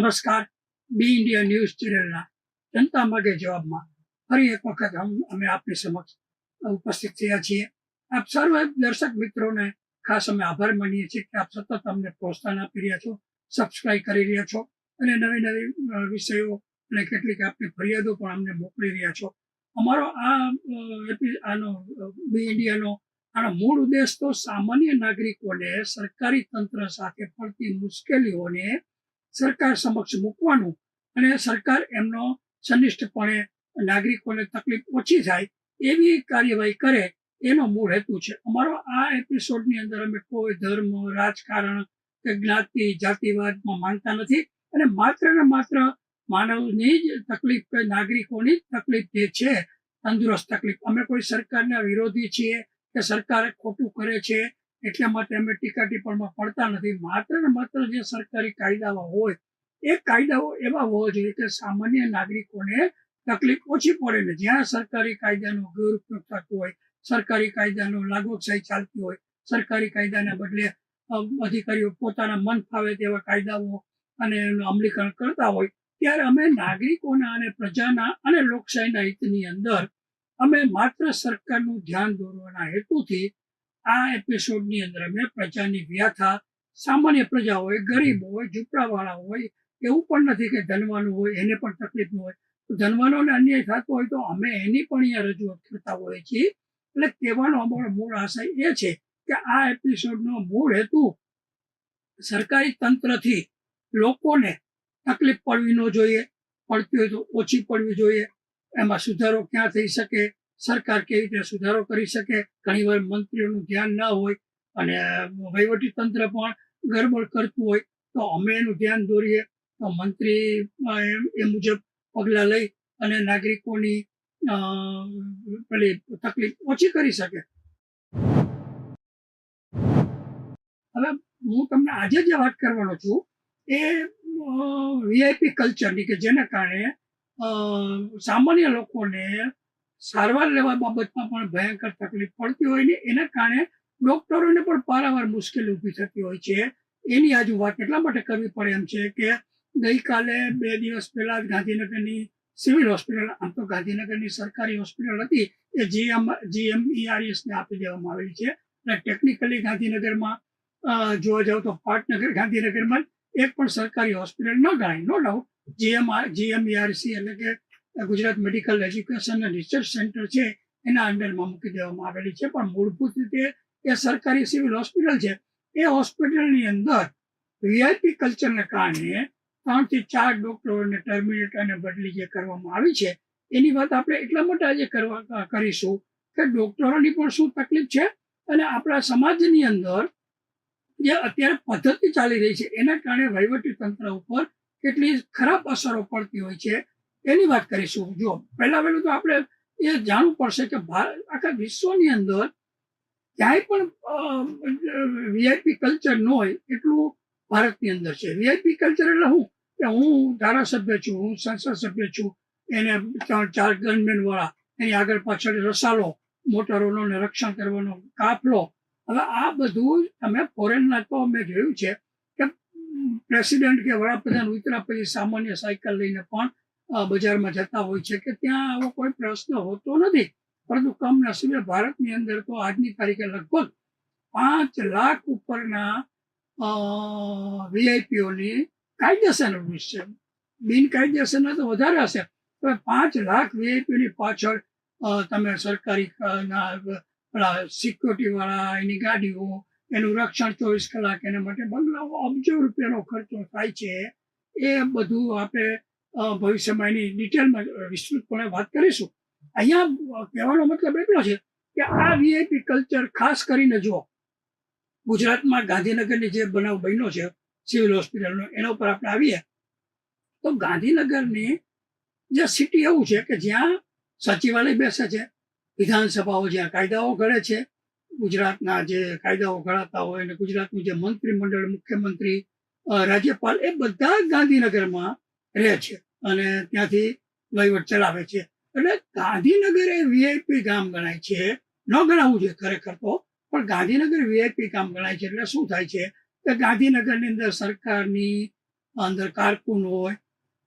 નમસ્કાર. બી India news ચેનલના જનતા માટે જવાબમાં ફરી એક વખત અમે આપની સમક્ષ ઉપસ્થિત થયા છીએ. આપ સર્વ દર્શક મિત્રોને ખાસ અમે આભાર માનીએ છીએ કે આપ સતત અમને પ્રોત્સાહન આપી રહ્યા છો, સબસ્ક્રાઇબ કરી રહ્યા છો અને નવી નવી વિષયો અને કેટલીક આપની ફરિયાદો પણ અમને મોકલી રહ્યા છો. અમારો આ આનો બી ઇન્ડિયાનો આનો મૂળ ઉદ્દેશ તો સામાન્ય નાગરિકોને સરકારી તંત્ર સાથે પડતી મુશ્કેલીઓને સરકાર સમક્ષ મૂકવાનું અને સરકાર એમનો સનિષ્ઠપણે નાગરિકોને તકલીફ ઓછી થાય એવી કાર્યવાહી કરે એનો મૂળ હેતુ છે. અમારો આ એપિસોડની અંદર અમે કોઈ ધર્મ, રાજકારણ કે જ્ઞાતિ, જાતિવાદમાં માનતા નથી અને માત્ર ને માત્ર માનવની જ તકલીફ કે નાગરિકોની તકલીફ જે છે, તંદુરસ્ત તકલીફ. અમે કોઈ સરકારના વિરોધી છીએ કે સરકાર ખોટું કરે છે એટલા માટે અમે ટીકા ટિપ્પણમાં પડતા નથી. માત્ર ને માત્ર જે સરકારી કાયદાઓ હોય, એ કાયદાઓ એવા હોવા જોઈએ કે સામાન્ય નાગરિકોને તકલીફ ઓછી પડે ને જ્યાં સરકારી કાયદાનો દુરુપયોગ થતો હોય, સરકારી કાયદાનો લાગવકશાહી ચાલતી હોય, સરકારી કાયદાના બદલે અધિકારીઓ પોતાના મન ફાવે તેવા કાયદાઓ અને એનું અમલીકરણ કરતા હોય, ત્યારે અમે નાગરિકોના અને પ્રજાના અને લોકશાહીના હિતની અંદર અમે માત્ર સરકારનું ધ્યાન દોરવાના હેતુથી આ એપિસોડની અંદર અમે પ્રજાની વ્યથા સામાન્ય પ્રજા હોય ગરીબ હોય ઝૂંપડાવાળા હોય એવું પણ નથી કે ધનવાનું હોય એને પણ તકલીફ ન હોય. તો ધનવાનોને અન્યાય થતો હોય તો અમે એની પણ અહીંયા રજૂઆત કરતા હોઈએ છીએ. એટલે કહેવાનો અમારો મૂળ આશય એ છે કે આ એપિસોડનો મૂળ હેતુ સરકારી તંત્રથી લોકોને તકલીફ પડવી ન જોઈએ પડતી હોય તો ઓછી પડવી જોઈએ એમાં સુધારો ક્યાં થઈ શકે સરકાર કેવી રીતે સુધારો કરી શકે? ઘણીવાર મંત્રીઓનું ધ્યાન ના હોય અને વહીવટી તંત્ર પણ ગરબડ કરતું હોય, તો અમે એનું ધ્યાન દોરીએ, તો મંત્રી એ- મુજબ પગલાં લઈ અને નાગરિકોની પેલી તકલીફ ઓછી કરી શકે. હવે હું તમને આજે જે વાત કરવાનો છું, એ વીઆઈપી કલ્ચરની કે જેના કારણે સામાન્ય લોકોને સારવાર લેવા બાબતમાં પણ ભયંકર તકલીફ પડતી હોય ને એના કારણે ડોક્ટરોને પણ પારાવાર મુશ્કેલી ઊભી થતી હોય છે. એની આજુ વાત એટલા માટે કરવી પડે એમ છે કે ગઈકાલે બે દિવસ પહેલા જ ગાંધીનગરની સિવિલ હોસ્પિટલ, આમ તો ગાંધીનગરની સરકારી હોસ્પિટલ હતી, એ જીએમ, જીએમઈઆરએસને આપી દેવામાં આવેલી છે. અને ટેકનિકલી ગાંધીનગરમાં જોવા જાવ તો પાટનગર ગાંધીનગરમાં એક પણ સરકારી હોસ્પિટલ ન ગણાય, નો ડાઉટ જીએમ જીએમઈઆરસી એટલે કે Gujarat medical education and research centre છે, એના અંડરમાં મૂકી દેવામાં આવેલી છે. પણ મૂળભૂત રીતે એ સરકારી સિવિલ હોસ્પિટલ છે. એ હોસ્પિટલની અંદર વીઆઈપી કલ્ચરને કારણે ત્રણથી ચાર ડોક્ટરોને ટર્મિનેટ અને બદલી જે કરવામાં આવી છે, એની વાત આપણે એટલા માટે આજે કરવા કરીશું કે ડોક્ટરોની પણ શું તકલીફ છે અને આપણા સમાજની અંદર જે અત્યારે પદ્ધતિ ચાલી રહી છે, એના કારણે વહીવટી તંત્ર ઉપર કેટલી ખરાબ અસરો પડતી હોય છે એની વાત કરીશું. જો પહેલા પહેલું તો આપણે એ જાણવું પડશે કે આખા વિશ્વની અંદર ક્યાંય પણ વીઆઈપી કલ્ચર ન હોય એટલું ભારતની અંદર છે. વીઆઈપી કલ્ચર એટલે શું કે હું ધારાસભ્ય છું, હું સંસદ સભ્ય છું, એને ત્રણ, ચાર ગનમેન વાળા, એની આગળ પાછળ રસાલો, મોટરોનો રક્ષણ કરવાનો કાફલો. હવે આ બધું તમે ફોરેનના તો મેં જોયું છે કે પ્રેસિડેન્ટ કે વડાપ્રધાન ઉતર્યા પછી સામાન્ય સાયકલ લઈને પણ બજારમાં જતા હોય છે કે ત્યાં આવો કોઈ પ્રશ્ન હોતો નથી. પરંતુ કમનસીબે ભારતની અંદર તો આજની તારીખે લગભગ પાંચ લાખ ઉપરના વીઆઈપીઓની કાયદેસર રૂલ્સ છે. બિનકાયદેસરના તો વધારે હશે. હવે પાંચ લાખ વીઆઈપીઓની પાછળ તમે સરકારી સિક્યોરિટી વાળા, એની ગાડીઓ, એનું રક્ષણ ચોવીસ કલાક એના માટે બંગલાઓ, અબજો રૂપિયાનો ખર્ચો થાય છે. એ બધું આપણે ભવિષ્યમાં એની ડિટેલમાં વિસ્તૃતપણે વાત કરીશું. અહીંયા કહેવાનો મતલબ એટલો છે કે આ વીઆઈપી કલ્ચર ખાસ કરીને જો ગુજરાતમાં ગાંધીનગરની જે બનાવ બન્યો છે સિવિલ હોસ્પિટલનો એના ઉપર આપણે આવીએ. તો ગાંધીનગરની જે સિટી એવું છે કે જ્યાં સચિવાલય બેસે છે, વિધાનસભાઓ જ્યાં કાયદાઓ ઘડે છે, ગુજરાતના જે કાયદાઓ ઘડાતા હોય અને ગુજરાતનું જે મંત્રીમંડળ, મુખ્યમંત્રી રાજ્યપાલ, એ બધા ગાંધીનગરમાં રહે છે અને ત્યાંથી વહીવટ ચલાવે છે. એટલે ગાંધીનગર એ વીઆઈપી ગામ ગણાય છે. ન ગણાવવું જોઈએ ખરેખર તો, પણ ગાંધીનગર વીઆઈપી ગામ ગણાય છે એટલે શું થાય છે કે ગાંધીનગરની અંદર સરકારની અંદર કારકુન હોય,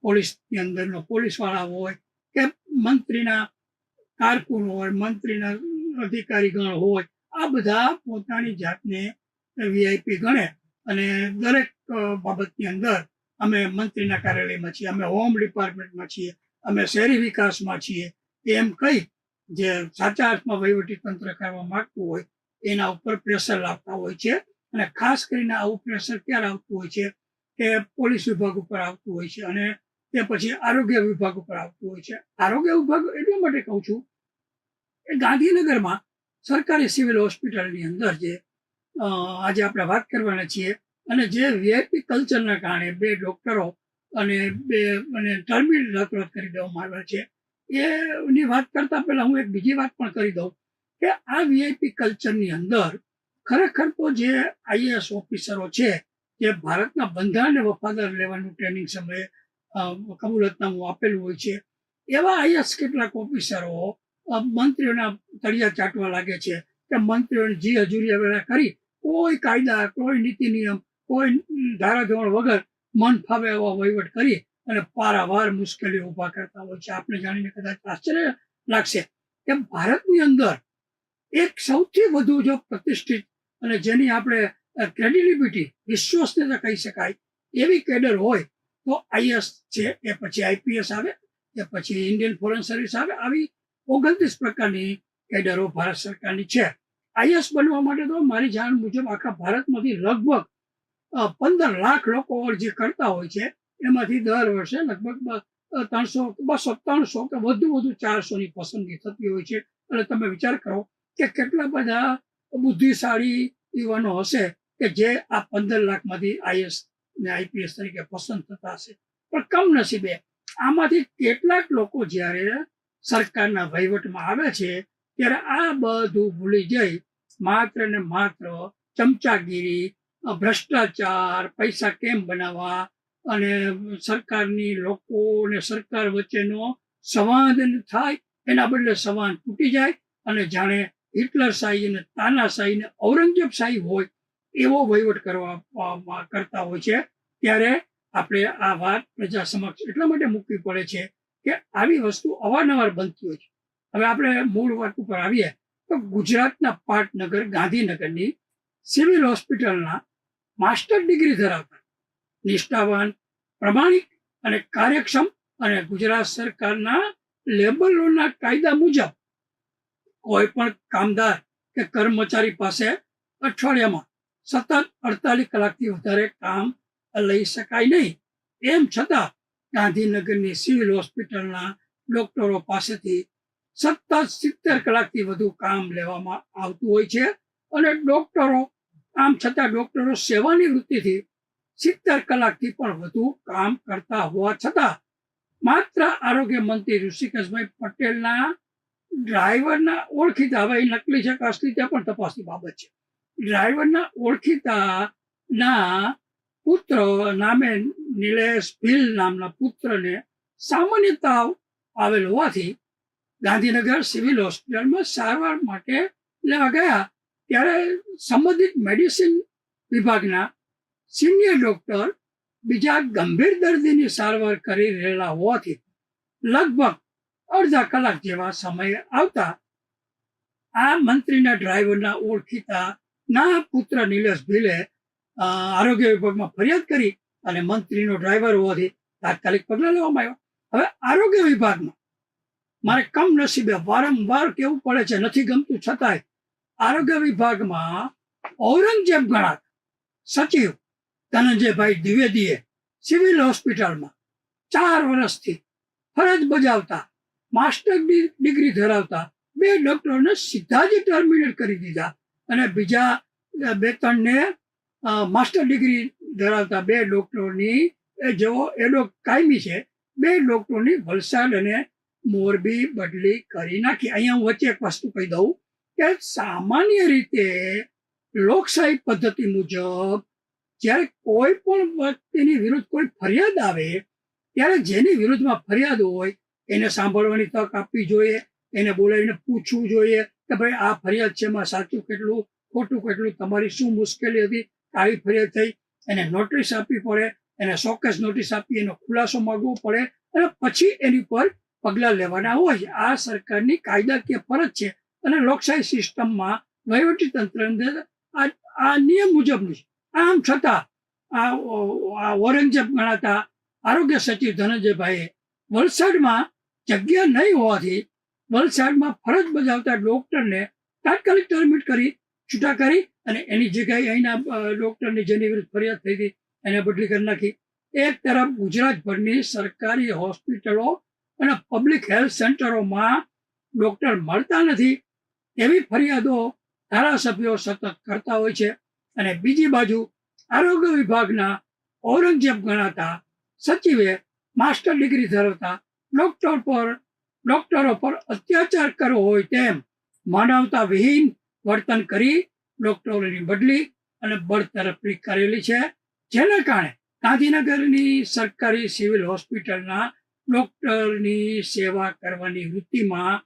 પોલીસની અંદરનો પોલીસવાળા હોય કે મંત્રીના કારકુન હોય, મંત્રીના અધિકારીગણ હોય, આ બધા પોતાની જાતને વીઆઈપી ગણે. અને દરેક બાબતની અંદર અમે મંત્રીના કાર્યાલયમાં છીએ, અમે હોમ ડિપાર્ટમેન્ટમાં છીએ, અમે શહેરી વિકાસમાં છીએ. એમ કહી જે સાચા અર્થમાં વહીવટી તંત્ર કરવા માંગતું હોય, એના ઉપર પ્રેશર લાવતા હોય છે. અને ખાસ કરીને આવું પ્રેશર ક્યારે આવતું હોય છે કે પોલીસ વિભાગ ઉપર આવતું હોય છે અને તે પછી આરોગ્ય વિભાગ ઉપર આવતું હોય છે. આરોગ્ય વિભાગ એટલા માટે કહું છું કે ગાંધીનગરમાં સરકારી સિવિલ હોસ્પિટલની અંદર જે આજે આપણે વાત કરવાના છીએ અને જે વીઆઈપી કલ્ચરના કારણે બે ડોક્ટરો અને બે, અને ટર્મિનલ રદ કરી દેવામાં આવ્યા છે. એની વાત કરતા પહેલા હું એક બીજી વાત પણ કરી દઉં કે આ વીઆઈપી કલ્ચરની અંદર ખરેખર તો જે આઈએએસ ઓફિસરો છે, જે ભારતના બંધારણને વફાદાર લેવાનું ટ્રેનિંગ સમયે કબૂલતનામું આપેલું હોય છે, એવા આઈએસ કેટલાક ઓફિસરો મંત્રીઓના તળિયા ચાટવા લાગે છે કે મંત્રીઓને જી હજુરિયા વેળા કરી, કોઈ કાયદા, કોઈ નીતિ નિયમ કોઈ ધારાધોરણ વગર મન ફાવે એવો વહીવટ કરી અને પારાવાર મુશ્કેલીઓ ઊભા કરતા હોય છે. આપણે જાણીને કદાચ આશ્ચર્ય લાગશે કે ભારતની અંદર એક સૌથી વધુ જો પ્રતિષ્ઠિત અને જેની આપણે ક્રેડિબિલિટી વિશ્વસનીયતા કહી શકાય એવી કેડર હોય તો આઈએસ છે એ પછી આઈપીએસ આવે, કે પછી ઇન્ડિયન ફોરેન સર્વિસ આવે, આવી ઓગણત્રીસ પ્રકારની કેડરો ભારત સરકારની છે. આઈએસ બનવા માટે તો મારી જાણ મુજબ આખા ભારતમાંથી લગભગ પંદર લાખ લોકો અરજી કરતા હોય છે, એમાંથી દર વર્ષે લગભગ ત્રણસો, બસો, ત્રણસો કે વધુ વધુ ચારસોની પસંદગી થતી હોય છે. એટલે તમે વિચાર કરો કે કેટલા બધા બુદ્ધિશાળી યુવાનો હશે કે જે આ પંદર લાખમાંથી આઈએસ ને આઈપીએસ તરીકે પસંદ થતા હશે. પણ કમનસીબે આમાંથી કેટલાક લોકો જ્યારે સરકારના વહીવટમાં આવે છે, ત્યારે આ બધું ભૂલી જઈ માત્ર ને માત્ર ચમચાગીરી ભ્રષ્ટાચાર, પૈસા કેમ બનાવવા અને સરકારની લોકો અને સરકાર વચ્ચેનો સંવાદ થાય, એના બદલે સંવાદ તૂટી જાય અને જાણે હિટલર શાહી અને તાનાશાહી ને ઔરંગઝેબ શાહી હોય એવો વહીવટ કરવા કરતા હોય છે. ત્યારે આપણે આ વાત પ્રજા સમક્ષ એટલા માટે મૂકવી પડે છે કે આવી વસ્તુ અવારનવાર બનતી હોય છે. હવે આપણે મૂળ વાત ઉપર આવીએ તો ગુજરાતના પાટનગર ગાંધીનગરની સિવિલ હોસ્પિટલના માસ્ટર ડિગ્રી ધરાવતા. નિષ્ઠાવાન, પ્રમાણિક અને કાર્યક્ષમ અને ગુજરાત સરકારના લેબર લોના કાયદા મુજબ કોઈ પણ કામદાર કે કર્મચારી પાસે અઠવાડિયામાં સતત અડતાલીસ કલાકથી વધારે કામ લઈ શકાય નહીં. એમ છતાં ગાંધીનગરની સિવિલ હોસ્પિટલના ડોક્ટરો પાસેથી સતત સિત્તેર કલાકથી વધુ કામ લેવામાં આવતું હોય છે અને ડોક્ટરો આમ છતાં ડોક્ટરો સેવાની વૃત્તિથી સિત્તેર કલાકથી પણ વધુ કામ કરતા હોવા છતાં માત્ર આરોગ્ય મંત્રી ઋષિકેશભાઈ પટેલના ડ્રાઈવરના ઓળખીતા હવે નકલી છે કે અસલી તે પણ તપાસની બાબત છે. ડ્રાઈવરના ઓળખીતાના પુત્ર નામે નિલેશ ભીલ નામના પુત્રને સામાન્ય તાવ આવેલ હોવાથી ગાંધીનગર સિવિલ હોસ્પિટલમાં સારવાર માટે લેવા ગયા ત્યારે સંબંધિત મેડિસિન વિભાગના સિનિયર ડોક્ટર બીજા ગંભીર દર્દીની સારવાર કરી રહેલા હોવાથી લગભગ અડધા કલાક જેવા સમય આવતા આ મંત્રીના ડ્રાઈવરના ઓળખીતા ના પુત્ર નિલેશ ભીલે આરોગ્ય વિભાગમાં ફરિયાદ કરી અને મંત્રીનો ડ્રાઈવર હોવાથી તાત્કાલિક પગલાં લેવામાં આવ્યા. હવે આરોગ્ય વિભાગમાં મારે કમનસીબે વારંવાર કેવું પડે છે, નથી ગમતું છતાંય આરોગ્ય વિભાગમાં ઔરંગઝેબ ગણાત સચિવ ધનંજયભાઈ દ્વિવેદીએ સિવિલ હોસ્પિટલમાં ચાર વર્ષથી ફરજ બજાવતા માસ્ટર ડિગ્રી ધરાવતા બે ડોક્ટરોને સીધા જ ટર્મિનેટ કરી દીધા અને બીજા બે ત્રણને માસ્ટર ડિગ્રી ધરાવતા બે ડોક્ટરોની જેવો એડો કાયમી છે, બે ડોક્ટરોની વલસાડ અને મોરબી બદલી કરી નાખી. અહીંયા હું વચ્ચે એક વસ્તુ કહી દઉં. કે સામાન્ય રીતે લોકશાહી પદ્ધતિ મુજબ જ્યારે કોઈ પણ વ્યક્તિની વિરુદ્ધ કોઈ ફરિયાદ આવે, ત્યારે જેની વિરુદ્ધમાં ફરિયાદ હોય, એને સાંભળવાની તક આપવી જોઈએ, એને બોલાવીને પૂછવું જોઈએ કે ભાઈ, આ ફરિયાદ છે એમાં સાચું, કેટલું, ખોટું, કેટલું, તમારી શું મુશ્કેલી હતી આવી ફરિયાદ થઈ, એને નોટિસ આપવી પડે, એને શોકેસ નોટિસ આપી, એનો ખુલાસો માગવો પડે અને પછી એની પર પગલાં લેવાના હોય. આ સરકારની કાયદાકીય ફરજ છે. અને લોકશાહી સિસ્ટમમાં વહીવટી તંત્ર આ નિયમ મુજબનું. છે આમ છતાં આ ઔરંગઝેબ ગણાતા આરોગ્ય સચિવ ધનંજયભાઈએ વલસાડમાં જગ્યા નહીં હોવાથી વલસાડમાં ફરજ બજાવતા ડોક્ટરને તાત્કાલિક ટર્મિટ કરી, છૂટા કરી અને એની જગ્યાએ અહીંના ડોક્ટરની જેની વિરુદ્ધ ફરિયાદ થઈ હતી, એને બદલી કરી નાખી. એક તરફ ગુજરાતભરની સરકારી હોસ્પિટલો અને પબ્લિક હેલ્થ સેન્ટરોમાં ડોક્ટર મળતા નથી એવી ફરિયાદો ધારાસભ્યો સતત કરતા હોય છે અને બીજી બાજુ આરોગ્ય વિભાગના ઔરંગઝેબ ગણાતા સચિવે માસ્ટર ડિગ્રી ધરાવતા ડોક્ટર પર, ડોક્ટરો પર અત્યાચાર કરવો હોય તેમ માનવતા વિહીન વર્તન કરી ડોક્ટરોની બદલી અને બળતરફી કરેલી છે. જેના કારણે ગાંધીનગરની સરકારી સિવિલ હોસ્પિટલના ડોક્ટરની સેવા કરવાની વૃત્તિમાં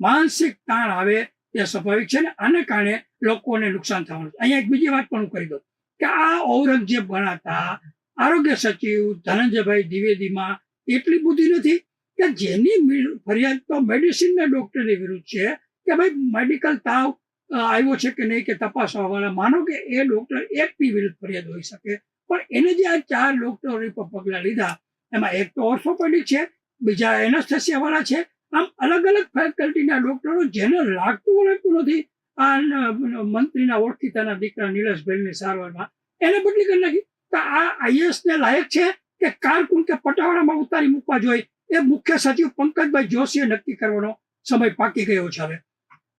માનસિક તાણ આવે તે સ્વાભાવિક છે ને? આને કારણે લોકોને નુકસાન થવાનું અહીંયા એક બીજી વાત પણ હું કરી દઉં કે આ ઔરંગઝેબ ગણાતા આરોગ્ય સચિવ ધનંજયભાઈ દ્વિવેદીમાં એટલી બુદ્ધિ નથી કે જેની ફરિયાદ તો મેડિસિનના ડોક્ટરની વિરુદ્ધ છે કે ભાઈ મેડિકલ તાવ આવ્યો છે કે નહીં કે તપાસવાવાળા માનો કે એ ડોક્ટર એકની વિરુદ્ધ ફરિયાદ હોઈ શકે. પણ એને જે આ ચાર ડોક્ટરો પગલાં લીધા, એમાં એક તો ઓર્થોપેડિક છે, બીજા એનેસ્થેસિયા વાળા છે આમ અલગ અલગ ફેકલ્ટીના ડોક્ટરો જેને લાગતું વળગતું નથી. આ મંત્રીના ઓળખીતાના દીકરા નીલેશભાઈની સારવારમાં. એને બદલી કરી નાખી. તો આ આઈએસ ને લાયક છે કે કારકુન કે પટાવાડામાં ઉતારી મૂકવા જોઈએ. એ મુખ્ય સચિવ પંકજભાઈ જોશીએ નક્કી કરવાનો સમય પાકી ગયો છે હવે.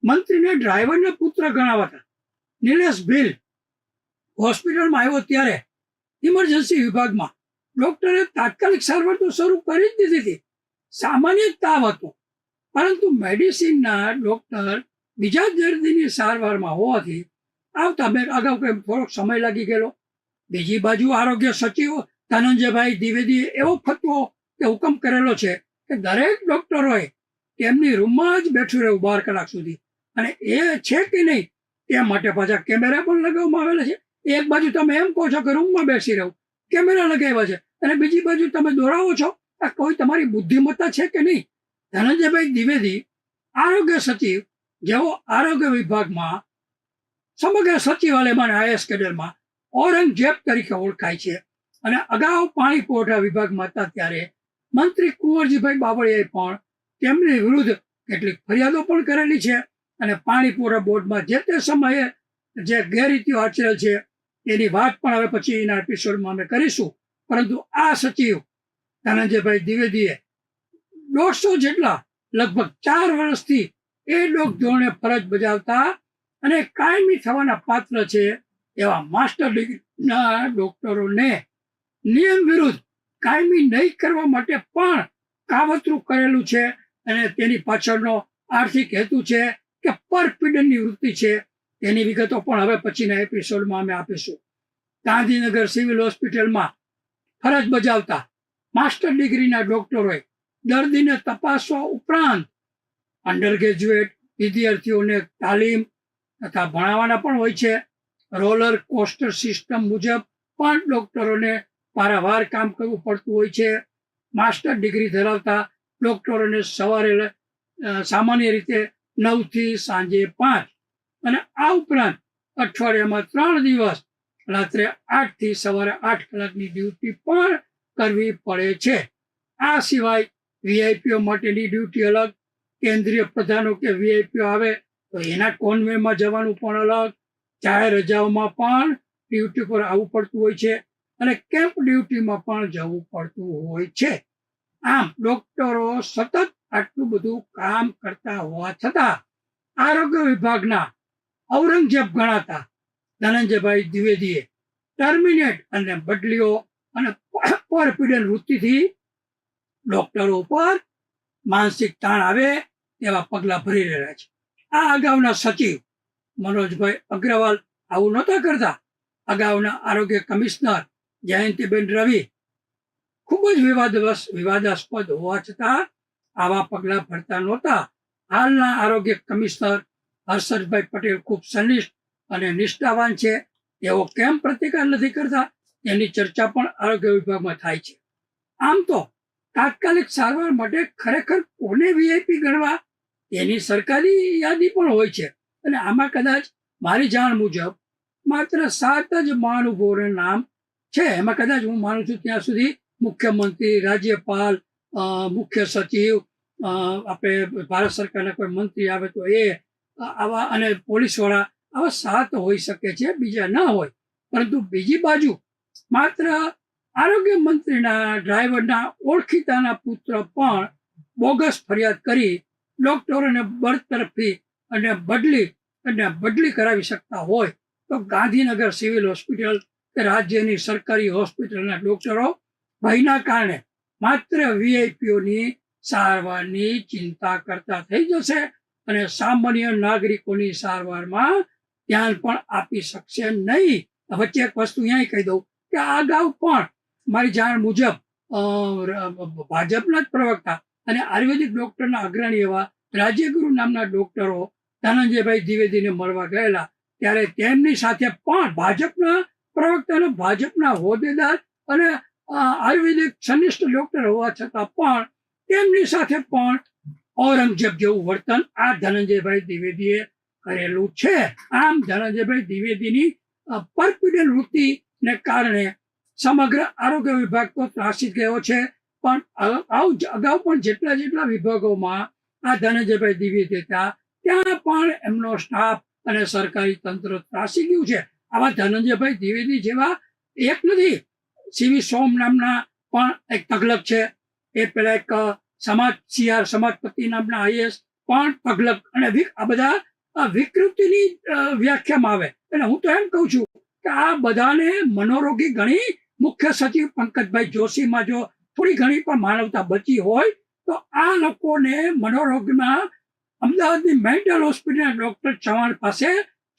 મંત્રીને ડ્રાઈવરના પુત્ર ગણાવાતા. નિલેશ ભીલ હોસ્પિટલમાં આવ્યો ત્યારે ઇમરજન્સી વિભાગમાં. ડોક્ટરે તાત્કાલિક સારવાર તો શરૂ કરી જ દીધી હતી. સામાન્ય તાવ હતો. પરંતુ મેડિસિનના ડૉક્ટર બીજા દર્દીની સારવારમાં હોવાથી આવતા મેં અગાઉ કંઈ થોડોક સમય લાગી ગયેલો. બીજી બાજુ આરોગ્ય સચિવ ધનંજયભાઈ દ્વિવેદીએ એવો ફતવો કે હુકમ કરેલો છે કે દરેક ડૉક્ટરોએ તેમની રૂમમાં જ બેઠું રહેવું બાર કલાક સુધી. અને એ છે કે નહીં, તે માટે પાછા કેમેરા પણ લગાવવામાં આવેલા છે. એક બાજુ તમે એમ કહો છો કે રૂમમાં બેસી રહું, કેમેરા લગાવ્યા છે. અને બીજી બાજુ તમે દોડાવો છો, આ કોઈ તમારી બુદ્ધિમત્તા છે કે નહીં? ધનંજયભાઈ દ્વિવેદી આરોગ્ય સચિવ, જેઓ આરોગ્ય વિભાગમાં સમગ્ર સચિવાલયમાં આઈએસ કેડરમાં ઔરંગઝેબ તરીકે ઓળખાય છે. અને અગાઉ પાણી પુરવઠા વિભાગમાં હતા ત્યારે મંત્રી કુંવરજીભાઈ બાવળીયાએ પણ તેમની વિરુદ્ધ કેટલીક ફરિયાદો પણ કરેલી છે અને પાણી પુરવઠા બોર્ડમાં જે તે સમયે જે ગેરરીતિઓ આચરેલ છે એની વાત પણ હવે પછી એના એપિસોડમાં અમે કરીશું. પરંતુ આ સચિવ ધનંજયભાઈ દ્વિવેદીએ દોઢસો જેટલા લગભગ ચાર વર્ષથી એ લોક ધોરણે ફરજ બજાવતા અને કાયમી થવાના પાત્ર છે એવા માસ્ટર ડિગ્રીના ડોક્ટરોને નિયમ વિરુદ્ધ કાયમી નહીં કરવા માટે પણ કાવતરું કરેલું છે અને તેની પાછળનો આર્થિક હેતુ છે કે પરપીડનની વૃત્તિ છે. તેની વિગતો પણ હવે પછીના એપિસોડમાં અમે આપીશું. ગાંધીનગર સિવિલ હોસ્પિટલમાં ફરજ બજાવતા માસ્ટર ડિગ્રીના ડોક્ટરોએ દર્દીને તપાસવા ઉપરાંત અંડર ગ્રેજ્યુએટ વિદ્યાર્થીઓને તાલીમ તથા ભણાવવાના પણ હોય છે. રોલર કોસ્ટર સિસ્ટમ મુજબ પણ ડોક્ટરોને પારાવાર કામ કરવું પડતું હોય છે. માસ્ટર ડિગ્રી ધરાવતા ડોક્ટરોને સવારે સામાન્ય રીતે નવથી સાંજે પાંચ અને આ ઉપરાંત અઠવાડિયામાં ત્રણ દિવસ રાત્રે આઠથી સવારે આઠ કલાકની ડ્યુટી પણ કરવી પડે છે. આ સિવાય વીઆઈપીઓ માટેની ડ્યુટી અલગ, કેન્દ્રીય પ્રધાનો કે વીઆઈપીઓ આવે, તો એના કોન્વેમાં જવાનું પણ અલગ જાહેર રજાઓમાં પણ ડ્યુટી પર આવવું પડતું હોય છે અને કેમ્પ ડ્યુટીમાં પણ જવું પડતું હોય છે. આમ ડોક્ટરો સતત આટલું બધું કામ કરતા હોવા છતાં આરોગ્ય વિભાગના ઔરંગઝેબ ગણાતા ધનંજયભાઈ દ્વિવેદીએ ટર્મિનેટ અને બદલીઓ અને પરપીડન વૃત્તિથી ડોક્ટરો ઉપર માનસિક તાણ આવે તેવા પગલાં ભરી રહ્યા છે. આ અગાઉના સચિવ મનોજભાઈ અગ્રવાલ આવું નહોતા કરતા. અગાઉના આરોગ્ય કમિશનર જયંતિબેન રવિ ખૂબ જ વિવાદવશ, વિવાદાસ્પદ હોવા છતાં આવા પગલાં ભરતા નહોતા. હાલના આરોગ્ય કમિશનર હર્ષદભાઈ પટેલ ખૂબ સંનિષ્ઠ અને નિષ્ઠાવાન છે. તેઓ કેમ પ્રતિકાર નથી કરતા? એની ચર્ચા પણ આરોગ્ય વિભાગમાં થાય છે. આમ તો તાત્કાલિક સારવાર માટે ખરેખર કોને વીઆઈપી ગણવા? એની સરકારી યાદી પણ હોય છે. અને આમાં કદાચ મારી જાણ મુજબ માત્ર સાત જ મહાનુભાવોના નામ છે. એમાં કદાચ હું માનું છું ત્યાં સુધી મુખ્યમંત્રી, રાજ્યપાલ મુખ્ય સચિવ આપણે ભારત સરકારના કોઈ મંત્રી આવે તો એ આવા અને પોલીસવાળા આવા સાત હોઈ શકે છે, બીજા ન હોય. પરંતુ બીજી બાજુ માત્ર આરોગ્ય મંત્રીના ડ્રાઈવરના ઓળખીતાના પુત્ર પણ બોગસ ફરિયાદ કરી ડોક્ટરોને બરતરફી અને બદલી અને બદલી કરાવી શકતા હોય તો ગાંધીનગર સિવિલ હોસ્પિટલ કે રાજ્યની સરકારી હોસ્પિટલના ડોક્ટરો ભયના કારણે માત્ર વીઆઈપીઓની સારવારની ચિંતા કરતા થઈ જશે અને સામાન્ય નાગરિકોની સારવારમાં ધ્યાન પણ આપી શકશે નહીં. વચ્ચે એક વસ્તુ અહીંયા કહી દઉં કે આ અગાઉ પણ મારી જાણ મુજબ ભાજપના જ પ્રવક્તા અને આયુર્વેદિક ડોક્ટરના અગ્રણી એવા રાજ્યગુરુ નામના ડોક્ટરો ધનંજયભાઈ દ્વિવેદીને મળવા ગયેલા. ત્યારે તેમની સાથે પણ ભાજપના પ્રવક્તા અને ભાજપના હોદ્દેદાર અને આયુર્વેદિક સનિષ્ઠ ડોક્ટર હોવા છતાં પણ તેમની સાથે પણ ઔરંગઝેબ જેવું વર્તન આ ધનંજયભાઈ દ્વિવેદીએ કરેલું છે. આમ ધનંજયભાઈ દ્વિવેદીની પરપીડન વૃત્તિને કારણે સમગ્ર આરોગ્ય વિભાગ તો ત્રાસી ગયો છે. પણ અગાઉ અગાઉ પણ જેટલા જેટલા વિભાગોમાં આ ધનંજયભાઈ દ્વિવેદી હતા ત્યાં પણ એમનો સ્ટાફ અને સરકારી તંત્ર ત્રાસી ગયું છે. આવા ધનંજયભાઈ દ્વિવેદી જેવા એક નથી. સીવી સોમ નામના પણ એક તગલક છે. એ પેલા એક સમાજ, સીઆર સમાજપતિ નામના આઈએસ પણ તગલક અને આ બધા વિકૃતિની વ્યાખ્યામાં આવે. એટલે હું તો એમ કહું છું કે આ બધાને મનોરોગી ગણી મુખ્ય સચિવ પંકજભાઈ જોશીમાં જો થોડી ઘણી પણ માનવતા બચી હોય, તો આ લોકોને મનોરોગમાં અમદાવાદની મેન્ટલ હોસ્પિટલના ડોક્ટર ચૌહાણ પાસે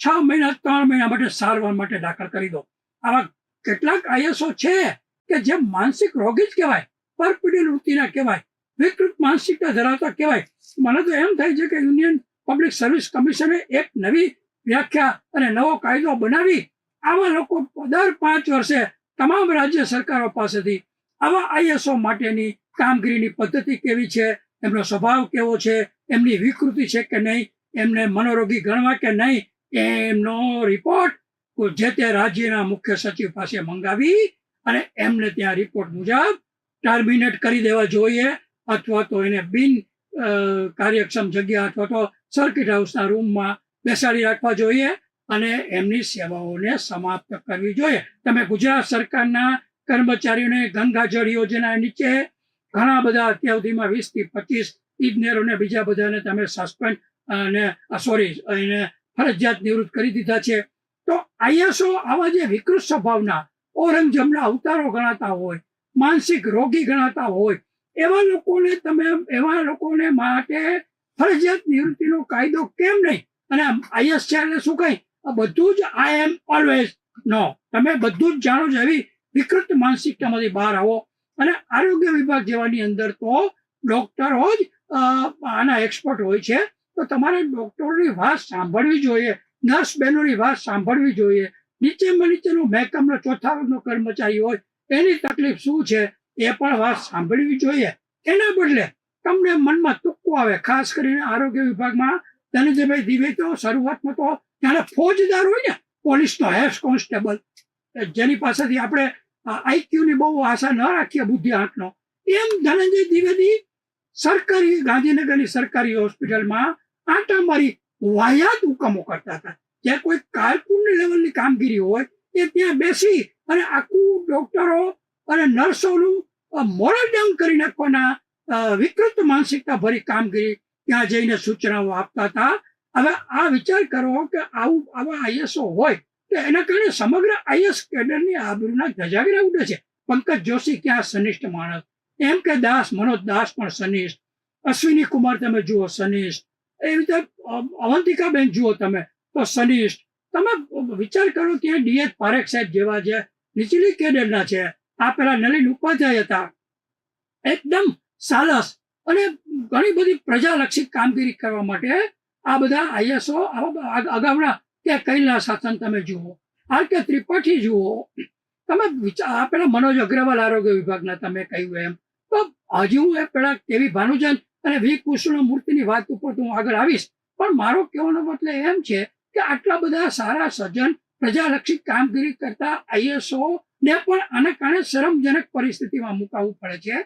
છ મહિના, ત્રણ મહિના માટે સારવાર માટે દાખલ કરી દો. આવા કેટલાક આઈએસઓ છે કે જે માનસિક રોગી જ કહેવાય પરપીડી વૃત્તિના કહેવાય, વિકૃત માનસિકતા ધરાવતા કહેવાય. મને તો એમ થાય છે કે યુનિયન પબ્લિક સર્વિસ કમિશને એક નવી વ્યાખ્યા અને નવો કાયદો બનાવી આવા લોકો દર પાંચ વર્ષે તમામ રાજ્ય સરકારો પાસેથી આવા આઈએસઓ માટેની કામગીરીની પદ્ધતિ કેવી છે એમનો સ્વભાવ કેવો છે, એમની વિકૃતિ છે કે નહીં, એમને મનોરોગી ગણવા કે નહીં, એમનો રિપોર્ટ જે તે રાજ્યના મુખ્ય સચિવ પાસે મંગાવી અને એમને ત્યાં રિપોર્ટ મુજબ ટર્મિનેટ કરી દેવા જોઈએ અથવા તો એને બિન કાર્યક્ષમ જગ્યા અથવા તો સર્કિટ હાઉસના રૂમમાં બેસાડી રાખવા જોઈએ. અને એમની સેવાઓને સમાપ્ત કરવી જોઈએ. તમે ગુજરાત સરકારના કર્મચારીઓને ગંગાજળ યોજના નીચે ઘણા બધા અત્યાર સુધીમાં વીસથી પચીસ ઇજનેરોને બીજા બધાને તમે સસ્પેન્ડ અને સોરી, એને ફરજિયાત નિવૃત્ત કરી દીધા છે. તો આઈએસઓ આવા જે વિકૃત સ્વભાવના, ઔરંગઝેબના અવતારો ગણાતા હોય, માનસિક રોગી ગણાતા હોય, એવા લોકોને તમે, એવા લોકોને માટે ફરજિયાત નિવૃત્તિનો કાયદો કેમ નહીં? અને આઈએસ છે એટલે શું કઈ? બધું જ આઈ એમ ઓલવેઝ નો તમે બધું જ જાણો છો એવી વિકૃત માનસિકતામાંથી બહાર આવો. અને આરોગ્ય વિભાગ જેવાની અંદર તો ડોક્ટરો જ આના એક્સપર્ટ હોય છે. તો તમારે ડોક્ટરોની વાત સાંભળવી જોઈએ નર્સ બહેનોની વાત સાંભળવી જોઈએ. નીચેમાં નીચેનો મહેકમનો ચોથા વર્ગનો કર્મચારી હોય, એની તકલીફ શું છે એ પણ વાત સાંભળવી જોઈએ. એના બદલે તમને મનમાં તુક્કો આવે, ખાસ કરીને આરોગ્ય વિભાગમાં. ધનંજયભાઈ દિવે તો શરૂઆતમાં તો જાણે ફોજદાર હોય ને, પોલીસનો હેડ કોન્સ્ટેબલ જેની પાસેથી આપણે આઈક્યુની બહુ આશા ન રાખીએ બુદ્ધિ આંકનો એમ ધનંજય દ્વિવેદી સરકારી, ગાંધીનગરની સરકારી હોસ્પિટલમાં આંટા મારી વાયાત હુકમો કરતા હતા. જે કોઈ કારકુન લેવલની કામગીરી હોય, એ ત્યાં બેસી અને આખું ડોક્ટરો અને નર્સોનું મોરલ ડાઉન કરી નાખવાના વિકૃત માનસિકતા ભરી કામગીરી ત્યાં જઈને સૂચનાઓ આપતા હતા. હવે આ વિચાર કરો કે આવું આવા આઈએસઓ હોય, તો એના કારણે સમગ્ર આઈએસ કેડરની આબરૂના ધજાવીરા ઉડે છે. પંકજ જોશી ક્યાં સનિષ્ઠ માણસ? એમ કે દાસ, મનોજ દાસ પણ સનિષ્ઠ. અશ્વિની કુમાર તમે જુઓ, સનિષ્ઠ. એવી રીતે અવંતિકાબેન જુઓ તમે, તો સનિષ્ઠ. તમે વિચાર કરો ત્યાં ડીએચ પારેખ સાહેબ જેવા છે નીચલી કેડરના છે, આ પેલા નલિન ઉપાધ્યાય હતા. એકદમ સાલસ અને ઘણી બધી પ્રજાલક્ષી કામગીરી કરવા માટે આ બધા આઈએસઓ અગાઉના કે કૈલાસ શાસન તમે જુઓ, આર કે ત્રિપાઠી જુઓ, તમે વિચાર પેલા મનોજ અગ્રવાલ આરોગ્ય વિભાગના તમે કહ્યું એમ, તો હજી હું એ પેલા કેવી ભાનુજન અને વી કૃષ્ણ મૂર્તિની વાત ઉપર હું આગળ આવીશ, પણ મારો કહેવાનો મતલબ એમ છે કે આટલા બધા સારા સજ્જન, પ્રજાલક્ષી કામગીરી કરતા આઈએસઓ ને પણ આને કારણે શરમજનક પરિસ્થિતિમાં મુકાવવું પડે છે.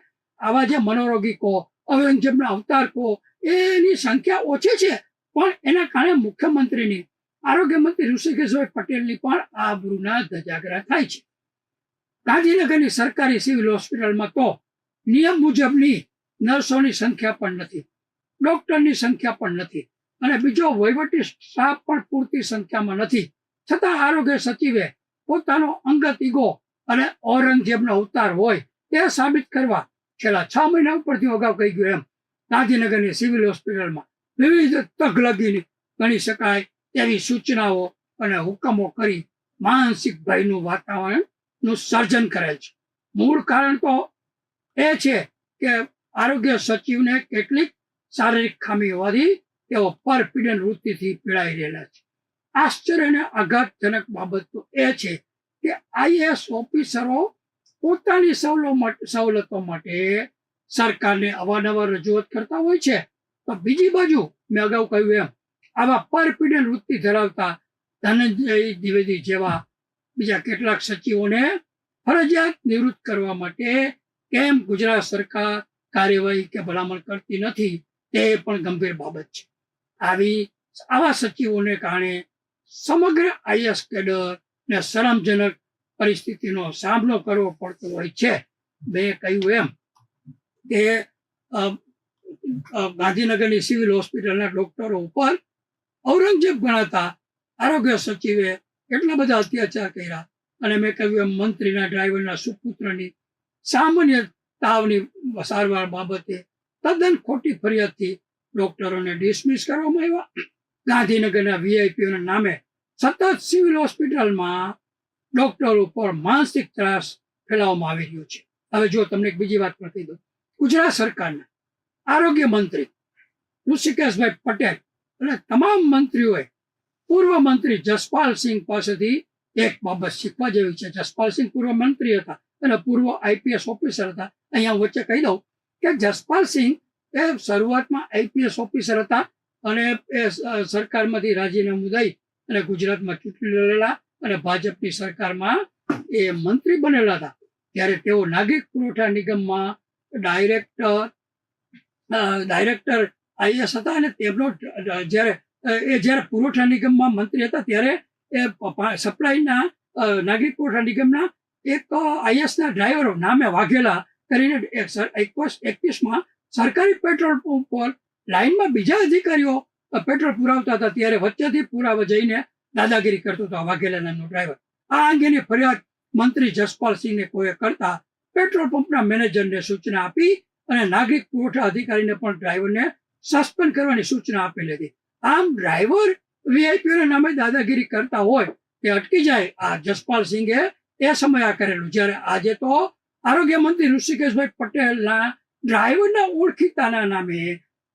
આવા જે મનોરોગી કહો ઔરંગઝેબના અવતાર કહો, એની સંખ્યા ઓછી છે. પણ એના કારણે મુખ્યમંત્રીને આરોગ્ય મંત્રી ઋષિકેશભાઈ પટેલની પણ આબરૂના ધજાગરા થાય છે. ગાંધીનગરની સરકારી સિવિલ હોસ્પિટલમાં તો નિયમ મુજબની નર્સોની સંખ્યા પણ નથી, ડોક્ટરની સંખ્યા પણ નથી અને બીજો વહીવટી સ્ટાફ પણ પૂરતી સંખ્યામાં નથી. છતાં આરોગ્ય સચિવે પોતાનો અંગત ઈગો અને ઔરંગઝેબનો અવતાર હોય તે સાબિત કરવા છેલ્લા છ મહિના ઉપરથી અગાઉ કહી ગયું એમ ગાંધીનગરની સિવિલ હોસ્પિટલમાં. વિવિધ તગલગીની ગણી શકાય તેવી સૂચનાઓ અને હુકમો કરી માનસિક ભયનું વાતાવરણનું સર્જન કરેલ છે. મૂળ કારણ તો એ છે કે આરોગ્ય સચિવને કેટલીક શારીરિક ખામી હોવાથી તેઓ પરપીડન વૃત્તિથી પીડાઈ રહેલા છે. આશ્ચર્ય અને આઘાતજનક બાબત તો એ છે કે આઈએએસ ઓફિસરો પોતાની સવલો સવલતો માટે સરકારને અવારનવાર રજૂઆત કરતા હોય છે તો બીજી બાજુ મેં અગાઉ કહ્યું એમ, આવા પરપીડન વૃત્તિ ધરાવતા ધનંજય દ્વિવેદી જેવા બીજા કેટલાક સચિવોને ફરજિયાત નિવૃત્ત કરવા માટે કેમ ગુજરાત સરકાર કાર્યવાહી કે ભલામણ કરતી નથી તે પણ ગંભીર બાબત છે. આવી આવા સચિવોને કારણે સમગ્ર આઈએસ કેડર ને શરમજનક પરિસ્થિતિનો સામનો કરવો પડતો હોય છે. મેં કહ્યું એમ કે ગાંધીનગરની સિવિલ હોસ્પિટલના ડોક્ટરો ઉપર ઔરંગઝેબ ગણાતા આરોગ્ય સચિવે એટલા બધા અત્યાચાર કર્યા. અને મેં કહ્યું એમ મંત્રીના, ડ્રાઈવરના, સુપુત્રની સામાન્ય તાવની સારવાર બાબતે તદ્દન ખોટી ફરિયાદથી ડોક્ટરોને ડિસમિસ કરવામાં આવ્યા. ગાંધીનગરના વીઆઈપીઓના નામે સતત સિવિલ હોસ્પિટલમાં ડોક્ટર ઉપર માનસિક ત્રાસ ફેલાવવામાં આવી રહ્યો છે. હવે જો તમને બીજી વાત પણ કહી દઉં. ગુજરાત સરકારના આરોગ્ય મંત્રી ઋષિકેશભાઈ પટેલ અને તમામ મંત્રીઓએ પૂર્વ મંત્રી જસપાલસિંહ પાસેથી એક બાબત શીખવા જેવી છે. જસપાલસિંહ પૂર્વ મંત્રી હતા અને પૂર્વ આઈપીએસ ઓફિસર હતા. અહીંયા વચ્ચે કહી દઉં કે જસપાલસિંહ એ શરૂઆતમાં આઈપીએસ ઓફિસર હતા અને એ સરકારમાંથી રાજીનામું દઈ અને ગુજરાતમાં ચૂંટણી લડેલા અને ભાજપની સરકારમાં એ મંત્રી બનેલા હતા. ત્યારે તેઓ નાગરિક પુરવઠા નિગમમાં ડાયરેક્ટર ડાયરેક્ટર આઈએસ હતા અને તેમનો જ્યારે એ જ્યારે પુરવઠા નિગમમાં મંત્રી હતા ત્યારે એ સપ્લાયના નાગરિક પુરવઠા નિગમના એક આઈએસના ડ્રાઈવરો નામે વાઘેલા કરીને એકવીસ એકવીસમાં સરકારી પેટ્રોલ પંપ પર લાઇનમાં બીજા અધિકારીઓ પેટ્રોલ પુરાવતા હતા ત્યારે વચ્ચેથી પુરાવા જઈને દાદાગીરી કરતો હતો વાઘેલા નામનો ડ્રાઈવર આ અંગેની ફરિયાદ મંત્રી જસપાલસિંહને કોઈએ કરતા પેટ્રોલ પંપના મેનેજરને સૂચના આપી અને નાગરિક પુરવઠા અધિકારીને પણ ડ્રાઈવરને સસ્પેન્ડ કરવાની સૂચના આપેલી હતી આમ ડ્રાઈવર વીઆઈપીઓના નામે દાદાગીરી કરતા હોય તે અટકી જાય, આ જસપાલ સિંઘે એ સમયે આ કરેલું. જ્યારે આજે તો આરોગ્ય મંત્રી ઋષિકેશભાઈ પટેલના ડ્રાઈવરના ઓળખીતાના નામે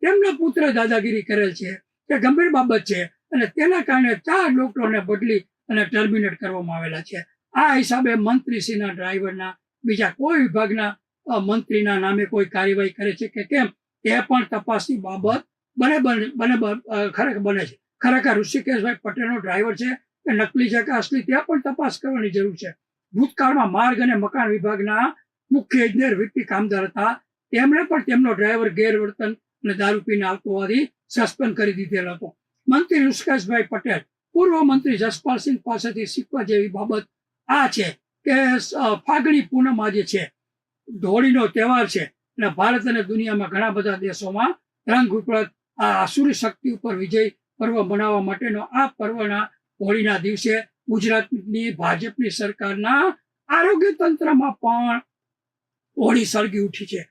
તેમના પુત્ર દાદાગીરી કરેલ છે, તે ગંભીર બાબત છે અને તેના કારણે ચાર ડોક્ટરોને બદલી અને ટર્મિનેટ કરવામાં આવેલા છે. આ હિસાબે મંત્રીશ્રીના ડ્રાઈવરના બીજા કોઈ વિભાગના મંત્રીના નામે કોઈ કાર્યવાહી કરે છે કે કેમ, તે પણ તપાસની બાબત બને બને ખરેખર બને છે. ખરેખર ઋષિકેશભાઈ પટેલનો ડ્રાઈવર છે કે નકલી છે કે અસલી, ત્યાં પણ તપાસ કરવાની જરૂર છે. ભૂતકાળમાં માર્ગ અને મકાન વિભાગના મુખ્ય ઇજનેર વીપી કામદાર હતા. તેમણે પણ તેમનો ડ્રાઈવર ગેરવર્તન અને દારૂ પીને આવતો હોવાથી સસ્પેન્ડ કરી દીધેલો હતો. મંત્રી ઋષિકેશભાઈ પટેલ, પૂર્વ મંત્રી જસપાલસિંહ પાસેથી શીખવા જેવી બાબત આ છે કે ફાગણી પૂનમ આજે છે. હોળીનો તહેવાર છે. અને ભારત અને દુનિયામાં ઘણા બધા દેશોમાં રંગ ઉપરાંત આ આસુરી શક્તિ ઉપર વિજય પર્વ મનાવવા માટેનો આ પર્વના હોળીના દિવસે ગુજરાતની, ભાજપની સરકારના આરોગ્ય તંત્રમાં પણ હોળી સળગી ઉઠી છે.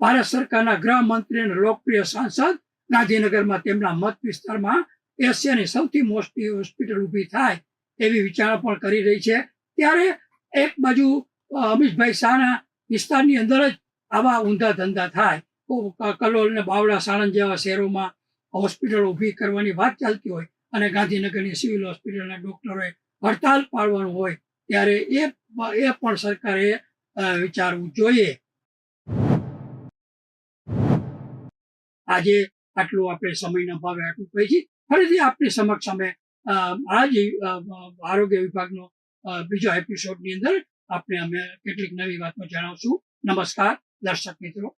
ભારત સરકારના ગૃહમંત્રી અને લોકપ્રિય સાંસદ ગાંધીનગરમાં તેમના મત વિસ્તારમાં એશિયાની સૌથી મોટી હોસ્પિટલ ઊભી થાય એવી વિચારણા પણ કરી રહી છે. ત્યારે એક બાજુ અમિતભાઈ શાહના વિસ્તારની અંદર જ આવા ઊંધા ધંધા થાય. તો કલોલ ને બાવળા સાણંદ જેવા શહેરોમાં હોસ્પિટલ ઊભી કરવાની વાત ચાલતી હોય અને ગાંધીનગરની સિવિલ હોસ્પિટલના ડોક્ટરોએ હડતાલ પાડવાનું હોય ત્યારે એ એ પણ સરકારે વિચારવું જોઈએ. આજે આટલું આપણે સમયના ભાવે આટલું કહી છીએ ફરીથી આપની સમક્ષ અમે આ જ આરોગ્ય વિભાગનો બીજો એપિસોડની અંદર આપણે અમે કેટલીક નવી વાતો જણાવશું. નમસ્કાર દર્શક મિત્રો.